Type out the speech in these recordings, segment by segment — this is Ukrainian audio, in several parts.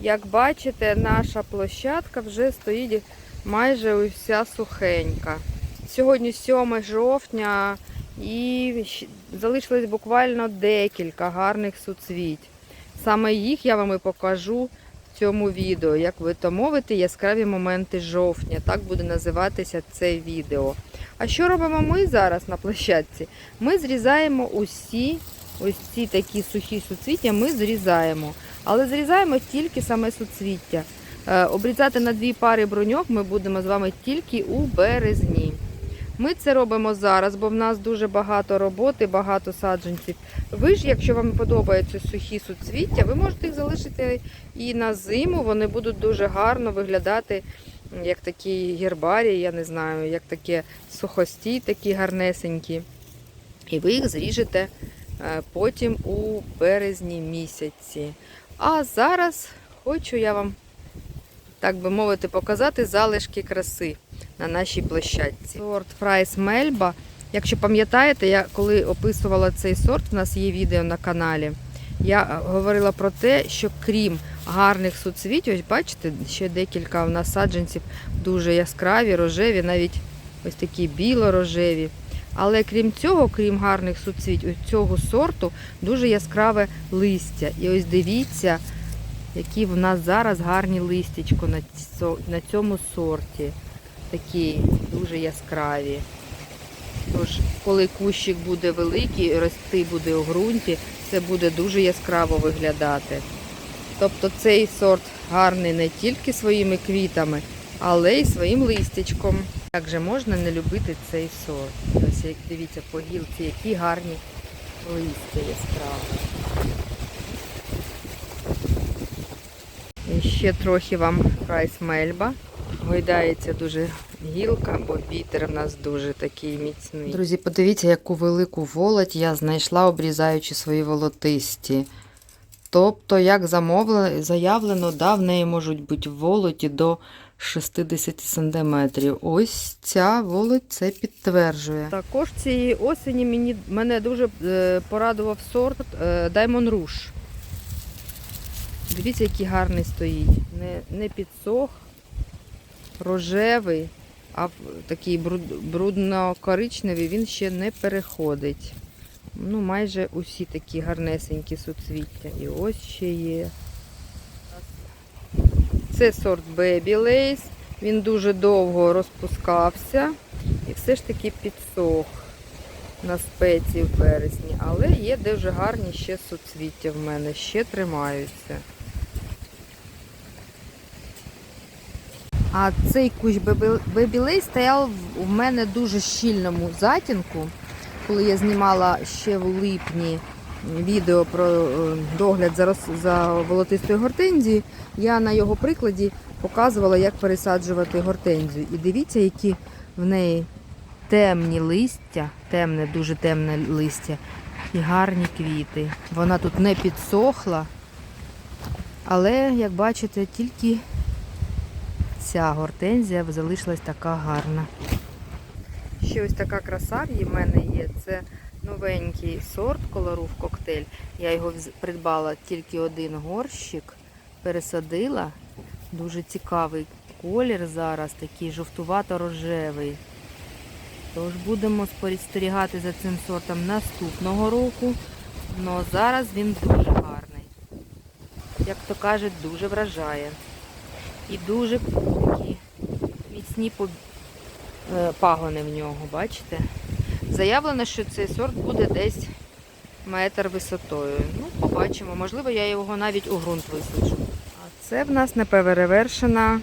Як бачите, наша площадка вже стоїть майже уся сухенька. Сьогодні 7 жовтня і залишилось буквально декілька гарних суцвіть. Саме їх я вам і покажу в цьому відео, як ви то мовите, яскраві моменти жовтня. Так буде називатися це відео. А що робимо ми зараз на площадці? Ми зрізаємо усі ось ці такі сухі суцвіття, ми зрізаємо. Але зрізаємо тільки саме суцвіття. Е, Обрізати на дві пари броньок ми будемо з вами тільки у березні. Ми це робимо зараз, бо в нас дуже багато роботи, багато саджанців. Ви ж, якщо вам подобаються сухі суцвіття, ви можете їх залишити і на зиму. Вони будуть дуже гарно виглядати, як такі гербарії, я не знаю, як такі сухості, такі гарнесенькі. І ви їх зріжете е, потім у березні місяці. А зараз хочу я вам, так би мовити, показати залишки краси на нашій площадці. Сорт Фрайс Мельба. Якщо пам'ятаєте, я коли описувала цей сорт, у нас є відео на каналі. Я е, говорила про те, що крім гарних суцвіть, ось бачите, ще декілька у нас саджанців дуже яскраві, рожеві, навіть ось такі біло-рожеві. Але крім цього, крім гарних суцвіть, ось цього сорту дуже яскраве листя. І ось дивіться, які в нас зараз гарні листячко на цьому сорті. Такі дуже яскраві. Тож, коли кущик буде великий, рости буде у ґрунті, це буде дуже яскраво виглядати. Тобто цей сорт гарний не тільки своїми квітами, але й своїм листячком. Як же можна не любити цей сорт? Ось як дивіться по гілці, які гарні листя яскраві. І ще трохи вам прайс мельба. Гойдається дуже гілка, бо вітер в нас дуже такий міцний. Друзі, подивіться, яку велику волоть я знайшла, обрізаючи свої волотисті. Тобто, як замовлено, заявлено, да, в неї можуть бути волоті до 60 см. Ось ця волоть це підтверджує. Також цієї осені мені, мене дуже е, порадував сорт е, Diamond Rouge. Дивіться, який гарний стоїть. Не, не підсох, рожевий, а такий бруд- брудно-коричневий він ще не переходить. Ну, майже усі такі гарнесенькі суцвіття. І ось ще є. Це сорт Baby Lace. Він дуже довго розпускався і все ж таки підсох на спеції в вересні. Але є дуже гарні ще суцвіття в мене, ще тримаються. А цей кущ бебілей стояв у мене дуже щільному затінку, коли я знімала ще в липні відео про е, догляд за, за волотистою гортензією. Я на його прикладі показувала, як пересаджувати гортензію. І дивіться, які в неї темні листя, темне, дуже темне листя і гарні квіти. Вона тут не підсохла, але, як бачите, тільки ця гортензія залишилась така гарна. Ще ось така краса в мене є. Це новенький сорт колорув коктейль. Я його придбала тільки один горщик, пересадила. Дуже цікавий колір зараз, такий жовтувато-рожевий. Тож будемо спостерігати за цим сортом наступного року. Ну зараз він дуже гарний. Як то кажуть, дуже вражає. І дуже такі міцні е, пагони в нього, бачите? Заявлено, що цей сорт буде десь метр висотою. Ну, побачимо. Можливо, я його навіть у ґрунт висаджу. А це в нас неперевершена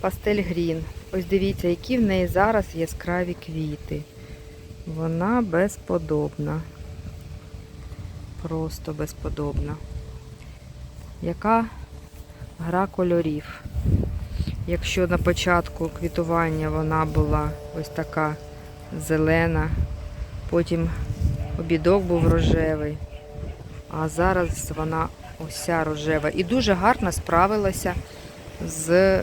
пастель грін. Ось дивіться, які в неї зараз яскраві квіти. Вона безподобна. Просто безподобна. Яка гра кольорів. Якщо на початку квітування вона була ось така зелена, потім обідок був рожевий, а зараз вона уся рожева і дуже гарно справилася з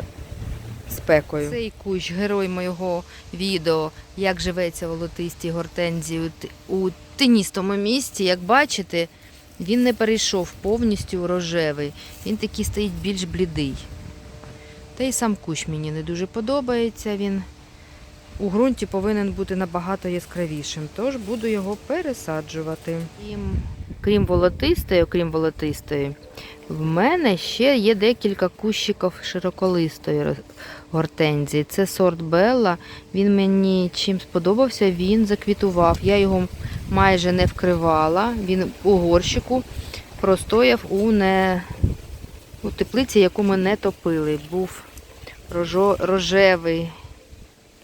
спекою. Цей кущ, герой моєго відео, як живеться волотисті гортензії у тиністому місці. Як бачите, Він не перейшов повністю у рожевий, він такий стоїть більш блідий. Та й сам кущ мені не дуже подобається. Він у ґрунті повинен бути набагато яскравішим, тож буду його пересаджувати. Крім, крім волотистої, окрім волотистої, в мене ще є декілька кущиків широколистої гортензії. Це сорт Белла. Він мені чим сподобався, він заквітував. Я його майже не вкривала. Він у горщику простояв у, не... у теплиці, яку ми не топили. Був рожевий,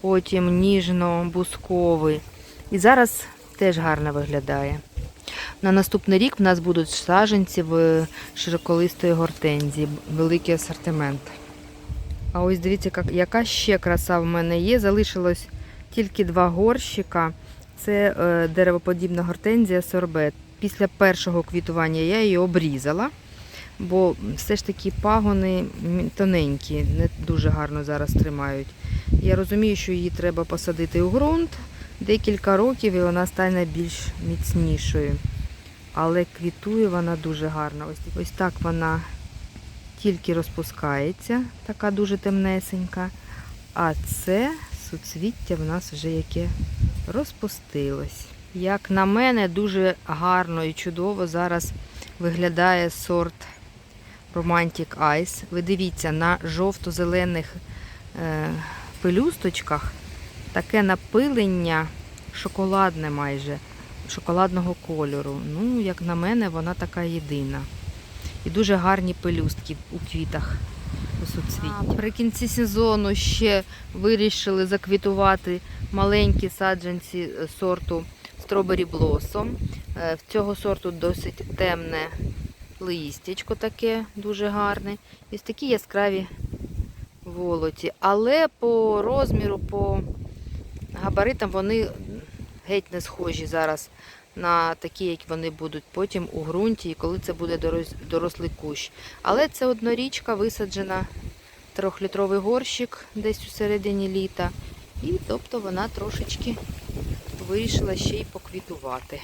потім ніжно-бусковий. І зараз теж гарно виглядає. На наступний рік в нас будуть саджанці в широколистої гортензії, великий асортимент. А ось дивіться, яка ще краса в мене є. Залишилось тільки два горщика. Це е, деревоподібна гортензія сорбет. Після першого квітування я її обрізала, бо все ж таки пагони тоненькі, не дуже гарно зараз тримають. Я розумію, що її треба посадити у ґрунт декілька років і вона стане більш міцнішою. Але квітує вона дуже гарно. Ось, ось так вона тільки розпускається, така дуже темнесенька. А це суцвіття в нас вже яке розпустилось. Як на мене, дуже гарно і чудово зараз виглядає сорт Romantic Ice. Ви дивіться, на жовто-зелених е, пелюсточках таке напилення шоколадне майже, шоколадного кольору. Ну, як на мене, вона така єдина. І дуже гарні пелюстки у квітах. При кінці сезону ще вирішили заквітувати маленькі саджанці е, сорту Strawberry Blossom. Е, В цього сорту досить темне листячко таке, дуже гарне. Ось такі яскраві волоті. Але по розміру, по габаритам вони геть не схожі зараз на такі, як вони будуть потім у ґрунті, і коли це буде дорослий кущ. Але це однорічка висаджена трьохлітровий горщик десь у середині літа. І тобто вона трошечки вирішила ще й поквітувати.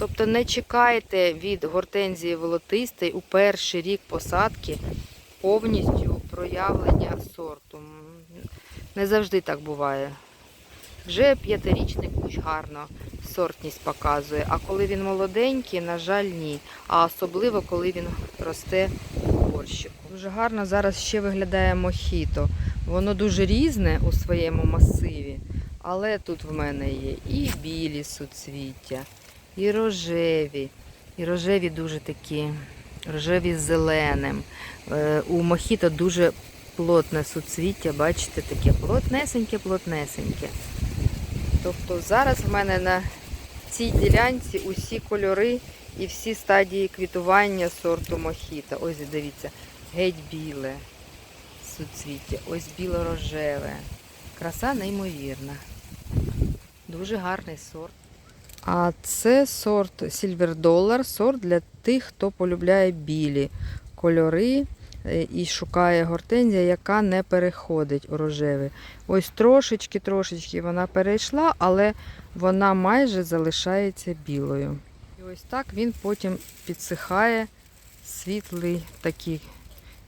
Тобто не чекайте від гортензії волотистої у перший рік посадки повністю проявлення сорту. Не завжди так буває. Вже п'ятирічний кущ гарно сортність показує, а коли він молоденький, на жаль, ні. А особливо, коли він росте у горщику. Дуже гарно зараз ще виглядає мохіто. Воно дуже різне у своєму масиві, але тут в мене є і білі суцвіття, і рожеві. І рожеві дуже такі, рожеві з зеленим. Е, У мохіто дуже плотне суцвіття, бачите, таке плотнесеньке, плотнесеньке. Тобто зараз в мене на цій ділянці усі кольори і всі стадії квітування сорту мохіта. Ось дивіться, геть біле суцвіття, ось біло-рожеве. Краса неймовірна. Дуже гарний сорт. А це сорт Silver Dollar, сорт для тих, хто полюбляє білі кольори е, і шукає гортензія, яка не переходить у рожевий. Ось трошечки-трошечки вона перейшла, але вона майже залишається білою. І ось так він потім підсихає, світлий такий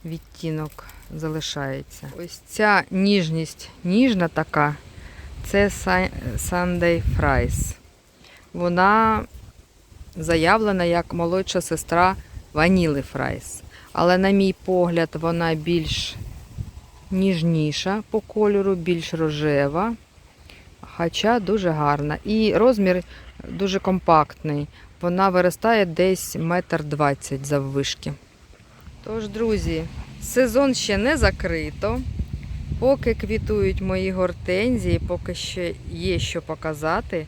відтінок залишається. Ось ця ніжність, ніжна така, це Sunday Fries. Вона заявлена як молодша сестра Ваніли Фрайс. Але, на мій погляд, вона більш ніжніша по кольору, більш рожева, хоча дуже гарна. І розмір дуже компактний. Вона виростає десь метр двадцять заввишки. Тож, друзі, сезон ще не закрито. Поки квітують мої гортензії, поки ще є що показати,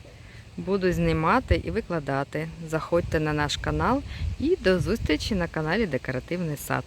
буду знімати і викладати. Заходьте на наш канал і до зустрічі на каналі Декоративний сад.